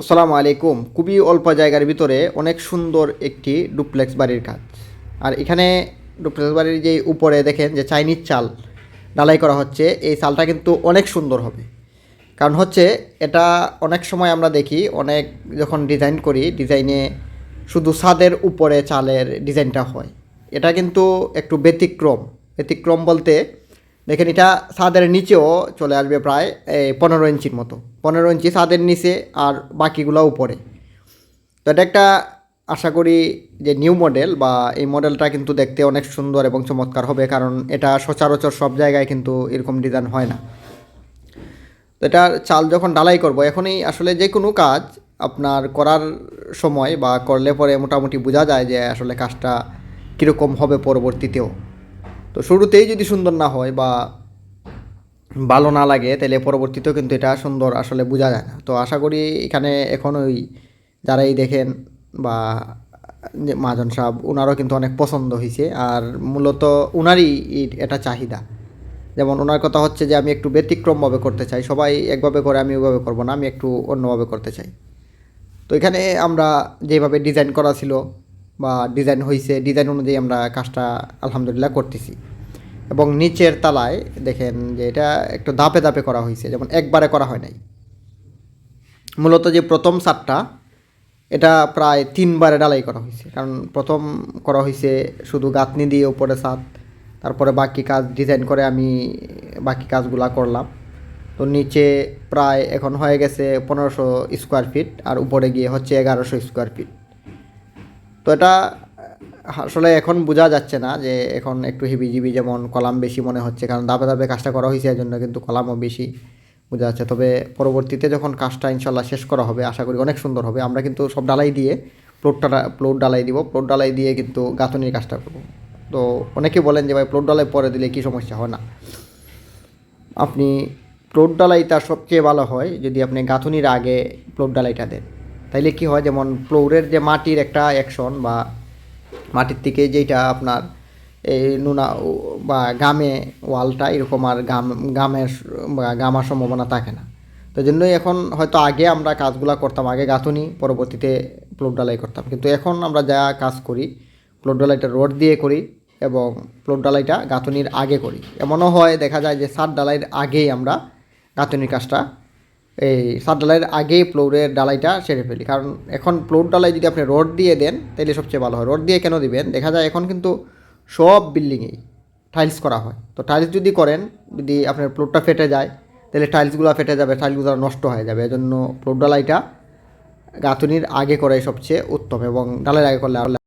আসসালামু আলাইকুম। খুবই অল্প জায়গার ভিতরে অনেক সুন্দর একটি ডুপ্লেক্স বাড়ির কাজ। আর এখানে ডুপ্লেক্স বাড়ির যে উপরে দেখেন যে চাইনিজ চাল ডালাই করা হচ্ছে, এই চালটা কিন্তু অনেক সুন্দর হবে। কারণ হচ্ছে এটা অনেক সময় আমরা দেখি, অনেক যখন ডিজাইন করি, ডিজাইনে শুধু ছাদের উপরে চালের ডিজাইনটা হয়। এটা কিন্তু একটু ব্যতিক্রম। ব্যতিক্রম বলতে দেখেন এটা ছাদের নিচেও চলে আসবে প্রায়, এই পনেরো ইঞ্চির মতো। পনেরো ইঞ্চি ছাদের নিচে আর বাকিগুলো উপরে। তো এটা একটা আশা করি যে নিউ মডেল বা এই মডেলটা কিন্তু দেখতে অনেক সুন্দর এবং চমৎকার হবে, কারণ এটা সচরাচর সব জায়গায় কিন্তু এরকম ডিজাইন হয় না। তো এটার চাল যখন ডালাই করব, এখনই আসলে যে কোনো কাজ আপনার করার সময় বা করলে পরে মোটামুটি বোঝা যায় যে আসলে কাজটা কীরকম হবে পরবর্তীতেও। তো শুরুতেই যদি সুন্দর না হয় বা ভালো না লাগে, তাহলে পরবর্তীতেও কিন্তু এটা সুন্দর আসলে বোঝা যায় না। তো আশা করি এখানে এখন ওই যারাই দেখেন বা যে মহাজন সাহেব ওনারও কিন্তু অনেক পছন্দ হয়েছে আর মূলত ওনারই এটা চাহিদা। যেমন ওনার কথা হচ্ছে যে, আমি একটু ব্যতিক্রমভাবে করতে চাই। সবাই একভাবে করে, আমি ওইভাবে করব না। আমি একটু অন্যভাবে করতে চাই। তো এখানে আমরা যেভাবে ডিজাইন করা ছিল বা ডিজাইন হয়েছে ডিজাইন অনুযায়ী আমরা কাজটা আলহামদুলিল্লাহ করতেছি। এবং নিচের তালায় দেখেন যে এটা একটু ধাপে ধাপে করা হয়েছে যেমন একবারে করা হয় নাই। মূলত যে প্রথম সারটা, এটা প্রায় তিনবারে ডালাই করা হয়েছে কারণ প্রথম করা হয়েছে শুধু গাঁথনি দিয়ে উপরে ছাদ তারপরে বাকি কাজ ডিজাইন করে আমি বাকি কাজগুলা করলাম। তো নিচে প্রায় এখন হয়ে গেছে পনেরোশো স্কোয়ার ফিট আর উপরে গিয়ে হচ্ছে এগারোশো স্কোয়ার ফিট তো এটা, আসলে এখন বোঝা যাচ্ছে না যে এখন একটু হিবিজিবি যেমন কলাম বেশি মনে হচ্ছে, কারণ ধাপে ধাপে কাজটা করা হয়েছে এর জন্য কিন্তু কলামও বেশি বোঝা যাচ্ছে। তবে পরবর্তীতে যখন কাজটা ইনশাল্লাহ শেষ করা হবে, আশা করি অনেক সুন্দর হবে। আমরা কিন্তু সব ডালাই দিয়ে প্লটটা প্লট ডালাই দিব, প্লট ডালাই দিয়ে কিন্তু গাঁথনির কাজটা করব। তো অনেকে বলেন যে ভাই, প্লট ডালাই পরে দিলে কী সমস্যা? হয় না। আপনি প্লট ডালাইটা সবচেয়ে ভালো হয় যদি আপনি গাঁথনির আগে প্লট ডালাইটা দেন। তাইলে কি হয় যেমন ফ্লোরের যে মাটির একটা অ্যাকশন বা মাটির থেকে যেটা আপনার এই নুনা বা গামে ওয়ালটা এরকম আর গাম, গামের গামার সম্ভাবনা থাকে না। তো জন্যই এখন হয়তো আগে আমরা কাজগুলো করতাম, আগে গাঁথুনি, পরবর্তীতে প্লট ডালাই করতাম। কিন্তু এখন আমরা যা কাজ করি প্লট ডালাইটা রড দিয়ে করি এবং প্লট ডালাইটা গাঁথুনির আগে করি। এমনও হয়, দেখা যায় যে সাত ডালাইয়ের আগেই আমরা গাঁথুনির কাজটা এই সাত ডালাইয়ের আগেই ফ্লোরের ডালাইটা সেরে ফেলি। কারণ এখন ফ্লোর ডালাই যদি আপনি রড দিয়ে দেন তাহলে সবচেয়ে ভালো হয়। রড দিয়ে কেন দিবেন? দেখা যায় এখন কিন্তু সব বিল্ডিংয়েই টাইলস করা হয়। তো টাইলস যদি করেন, যদি আপনার ফ্লোরটা ফেটে যায় তাহলে টাইলসগুলো ফেটে যাবে, টাইলসগুলো নষ্ট হয়ে যাবে। এজন্য ফ্লোর ডালাইটা গাঁথুনির আগে করাই সবচেয়ে উত্তম এবং ডালাইয়ের আগে করলে